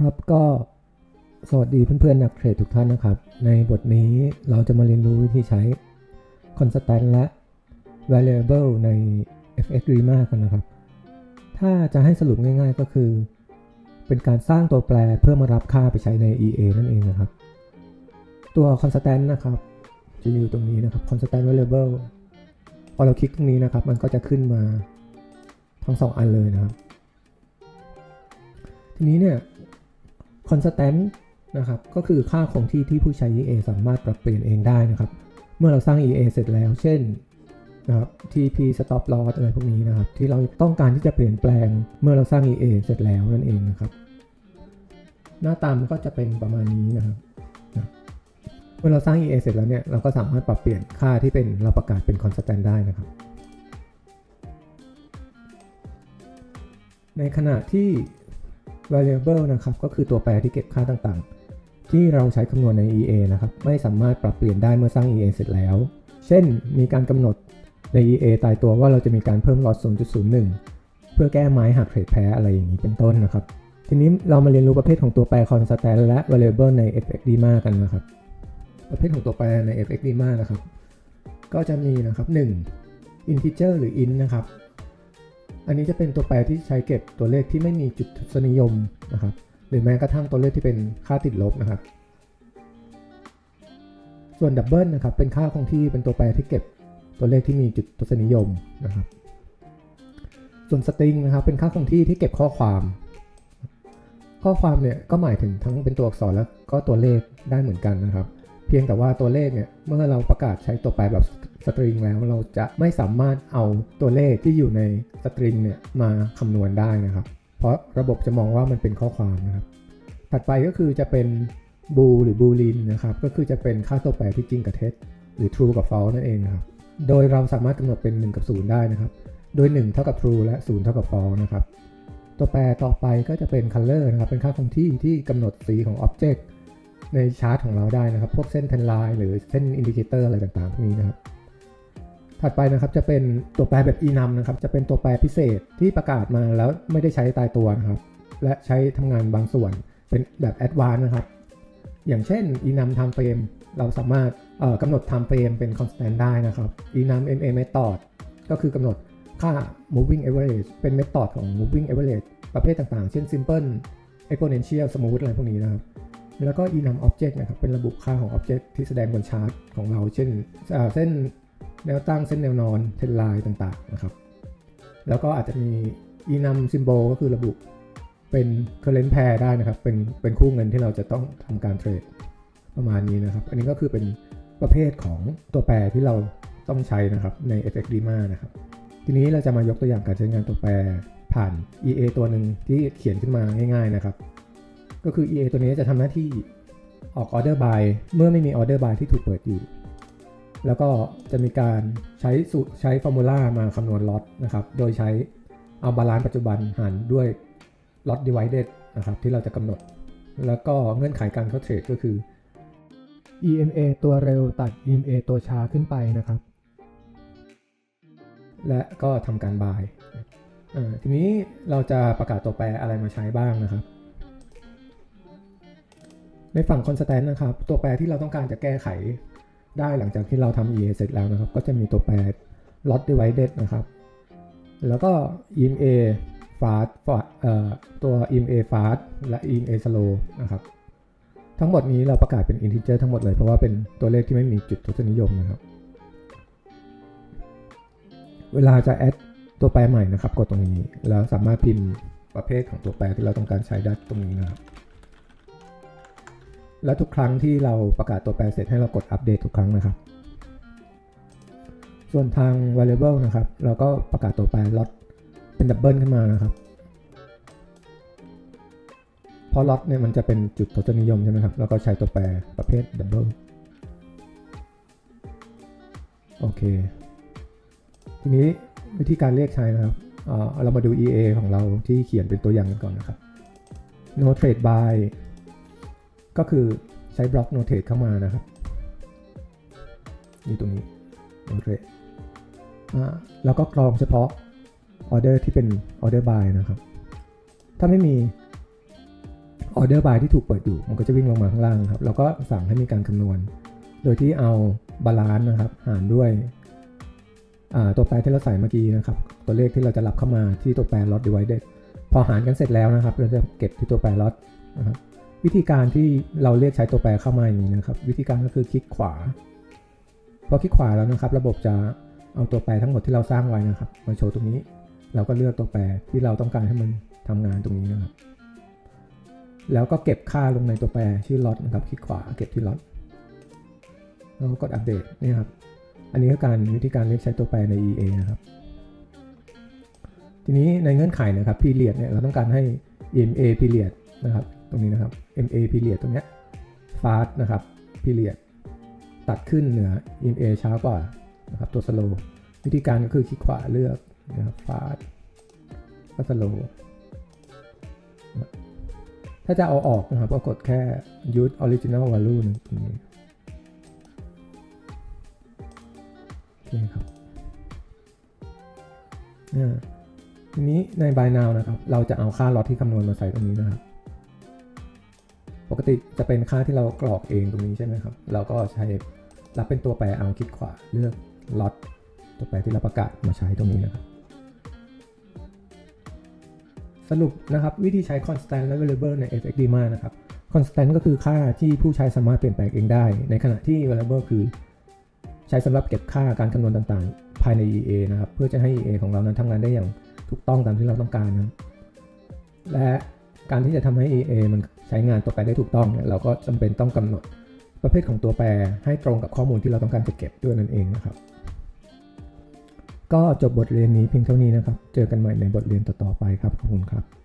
ครับก็สวัสดีเพื่อนๆนักเทรดทุกท่านนะครับ ในบทนี้เราจะมาเรียนรู้วิธีใช้ constant และ variable ใน FX Rema กันนะครับ ถ้าจะให้สรุปง่ายๆก็คือ เป็นการสร้างตัวแปรเพื่อมารับค่าไปใช้ใน EA นั่นเองนะครับ ตัว constant นะครับ จะอยู่ตรงนี้นะครับ constant variable พอเราคลิกตรงนี้นะครับ มันก็จะขึ้นมาทั้งสองอันเลยนะครับ ทีนี้เนี่ย constant นะครับก็คือค่าคงที่ที่ผู้ใช้ EA สามารถปรับเปลี่ยนเองได้นะครับ เมื่อเราสร้าง EA เสร็จแล้ว เช่นนะครับ TP stop loss อะไรพวกนี้นะครับ ที่เราต้องการที่จะเปลี่ยนแปลงเมื่อเราสร้าง EA เสร็จแล้วนั่นเองนะครับ หน้าตามนก็จะเป็นประมาณนี้นะครับนะเมื่อเราสร้าง EA เสร็จแล้วเนี่ยเราก็สามารถปรับเปลี่ยนค่าที่เป็นเราประกาศเป็น constant ได้นะครับ ในขณะที่ variable นะครับก็คือตัวแปรที่เก็บค่าต่างๆ ที่เราใช้คำนวณใน EA นะครับไม่สามารถปรับเปลี่ยนได้เมื่อสร้าง EA เสร็จแล้ว เช่น มีการกำหนดใน EA ตายตัวว่าเราจะมีการเพิ่ม loss 0.01 เพื่อแก้ไม้หักเทรดแพ้อะไรอย่างนี้เป็นต้นนะครับ ทีนี้เรามาเรียนรู้ประเภทของตัวแปร constant และ variable ใน FXDMA กันนะครับ ประเภทของตัวแปรใน FXDMA นะครับ ก็จะมีนะครับ 1 integer หรือ int นะครับ อันนี้จะเป็นตัวแปรที่ใช้เก็บตัวเลขที่ไม่มีจุดทศนิยมนะครับ หรือแม้กระทั่งตัวเลขที่เป็นค่าติดลบนะครับ ส่วนดับเบิลนะครับเป็นค่าคงที่เป็นตัวแปรที่เก็บตัวเลขที่มีจุดทศนิยมนะครับ ส่วนสตริงนะครับเป็นค่าคงที่ที่เก็บข้อความ ข้อความเนี่ยก็หมายถึงทั้งเป็นตัวอักษรแล้วก็ตัวเลขได้เหมือนกันนะครับ เพียงแต่ว่าตัวเลขเนี่ยเมื่อเราประกาศใช้ตัวแปรแบบ สตริงแล้วเราจะไม่สามารถเอาตัวเลขที่อยู่ในสตริงเนี่ยมาคำนวณได้นะครับ เพราะระบบจะมองว่ามันเป็นข้อความนะครับถัดไปก็คือจะเป็นบูหรือบูลินนะครับก็คือจะเป็นค่าตัวแปรที่จริงกับเท็จหรือ true กับ false นั่นเองนะครับโดยเราสามารถกำหนดเป็น 1 กับ 0 ได้นะครับ โดย 1 เท่ากับ true และ 0 เท่ากับ false นะครับ ตัวแปรต่อไปก็จะเป็น color นะครับ เป็นค่าคงที่ที่กำหนดสีของ object ในชาร์ตของเราได้นะครับ พวกเส้น trend line หรือเส้น indicator อะไรต่างๆพวกนี้นะครับ ถัดไปนะครับจะเป็นตัวแปรแบบ enum นะครับจะเป็นตัวแปรพิเศษที่ประกาศมาแล้วไม่ได้ใช้ตายตัวนะครับ และใช้ทำงานบางส่วนเป็นแบบ advanced นะครับอย่างเช่น enum time frame เราสามารถกำหนด time frame เป็น constant ได้นะครับ enum ma method ก็คือกำหนดค่า moving average เป็น method ของ moving average ประเภทต่างๆ เช่น simple exponential smooth อะไรพวกนี้นะครับ แล้วก็ enum object นะครับ เป็นระบุค่าของ object ที่แสดงบนชาร์ตของเรา เช่นเส้น แนวตั้งเส้นแนวนอนเทนไลน์ต่างๆนะครับ แล้วก็อาจจะมี enum symbol ก็คือระบุเป็น current pair ได้นะครับ เป็นเป็นคู่เงินที่เราจะต้องทำการเทรดประมาณนี้นะครับ อันนี้ก็คือเป็นประเภทของตัวแปรที่เราต้องใช้นะครับใน FXDMA นะครับ ทีนี้เราจะมายกตัวอย่างการใช้งานตัวแปรผ่าน EA ตัวหนึ่งที่เขียนขึ้นมาง่าย ๆนะครับ ก็คือ EA ตัวนี้จะทำหน้าที่ออก order buy เมื่อไม่มี order buy ที่ถูกเปิดอยู่ แล้วก็จะมีการใช้สูตรใช้ฟอร์มูลามาคำนวณล็อตนะครับ โดยใช้เอาบาลานซ์ปัจจุบันหารด้วยล็อต divided นะครับที่เราจะกำหนด แล้วก็เงื่อนไขการเข้าเทรดก็คือ EMA ตัวเร็วตัด EMA ตัวช้าขึ้นไปนะครับ และก็ทำการบายอ่าทีนี้เราจะประกาศตัวแปรอะไรมาใช้บ้างนะครับ ในฝั่ง constant นะครับ ตัวแปรที่เราต้องการจะแก้ไข ได้หลังจากที่เราทำ EA เสร็จแล้วนะครับ ก็จะมีตัวแปร lot divided นะครับ แล้วก็ EMA fast เอ่อตัว EMA fast และ EMA slow นะครับ ทั้งหมดนี้เราประกาศเป็น integer ทั้งหมดเลย เพราะว่าเป็นตัวเลขที่ไม่มีจุดทศนิยมนะครับ เวลาจะ add ตัวแปรใหม่นะครับ กดตรงนี้ แล้วสามารถพิมพ์ประเภทของตัวแปรที่เราต้องการใช้ได้ตรงนี้นะครับ และทุกครั้งที่เราประกาศตัวแปรเสร็จให้เรากดอัปเดตทุกครั้งนะครับ ส่วนทาง variable นะครับ เราก็ประกาศตัวแปรล็อตเป็นดับเบิลขึ้นมานะครับ เพราะล็อตเนี่ยมันจะเป็นจุดทศนิยมใช่ไหมครับ แล้วก็ใช้ตัวแปรประเภทดับเบิลโอเค ทีนี้วิธีการเรียกใช้นะครับเเรามาดู EA ของเราที่เขียนเป็นตัวอย่างกันก่อนนะครับ no trade by ก็คือใช้บล็อก no trade เข้ามานะครับนี่ตรงนี้ no trade อ่าแล้วก็กรองเฉพาะออเดอร์ที่เป็นออเดอร์ by นะครับ ถ้าไม่มีออเดอร์บายที่ถูกเปิดอยู่ มันก็จะวิ่งลงมาข้างล่างครับ แล้วก็สั่งให้มีการคำนวณ โดยที่เอาบาลานซ์นะครับ หารด้วยตัวแปรที่เราใส่เมื่อกี้นะครับ ตัวเลขที่เราจะรับเข้ามาที่ตัวแปร lot divided พอหารกันเสร็จแล้วนะครับ เราจะเก็บที่ตัวแปร lot นะครับ วิธีการที่เราเรียกใช้ตัวแปรเข้ามาอย่างนี้นะครับ วิธีการก็คือคลิกขวาพอคลิกขวาแล้วนะครับ ระบบจะเอาตัวแปรทั้งหมดที่เราสร้างไว้นะครับมาโชว์ตรงนี้ เราก็เลือกตัวแปรที่เราต้องการให้มันทำงานตรงนี้นะครับ แล้วก็เก็บค่าลงในตัวแปรชื่อ lot นะครับคลิกขวาเก็บที่ lot แล้วก็กดอัปเดตนี่ครับอันนี้คือการวิธีการเรียกใช้ตัวแปรใน EA นะครับ ทีนี้ในเงื่อนไขนะครับ period เนี่ยเราต้องการให้ EMA period นะครับ รงนี้นะครับ MA period ตรงนี้ fast นะครับ period ตัดขึ้นเหนือ M A ช้ากว่านะครับตัว slow วิธีการก็คือคลิกขวาเลือกนะครับ fast ก็ slow ถ้าจะเอาออกนะครับก็กดแค่ use original value นึงตรงนี้โอเคครับอ่าทีนี้ใน by now นะครับ เราจะเอาค่าล็อตที่คำนวณมาใส่ตรงนี้นะครับ ปกติจะเป็นค่าที่เรากรอกเองตรงนี้ใช่ไหมครับ เราก็ใช้รับเป็นตัวแปรเอาคลิกขวาเลือกล็อตตัวแปรที่เราประกาศมาใช้ตรงนี้นะครับ สรุปนะครับวิธีใช้ constant และ variable ใน FXDMA นะครับ constant ก็คือค่าที่ผู้ใช้สามารถเปลี่ยนแปลงเองได้ ในขณะที่ variable คือ ใช้สำหรับเก็บค่าการคำนวณต่างๆ ภายใน EA นะครับ เพื่อจะให้ EA ของเรานั้นทำงานได้อย่างถูกต้องตามที่เราต้องการนะครับและ การที่จะทำให้ EA มันใช้งานตัวแปรได้ถูกต้องเนี่ยเราก็จำเป็นต้องกำหนดประเภทของตัวแปรให้ตรงกับข้อมูลที่เราต้องการจะเก็บด้วยนั่นเองนะครับ ก็จบบทเรียนนี้เพียงเท่านี้นะครับ เจอกันใหม่ในบทเรียนต่อๆไปครับ ขอบคุณครับ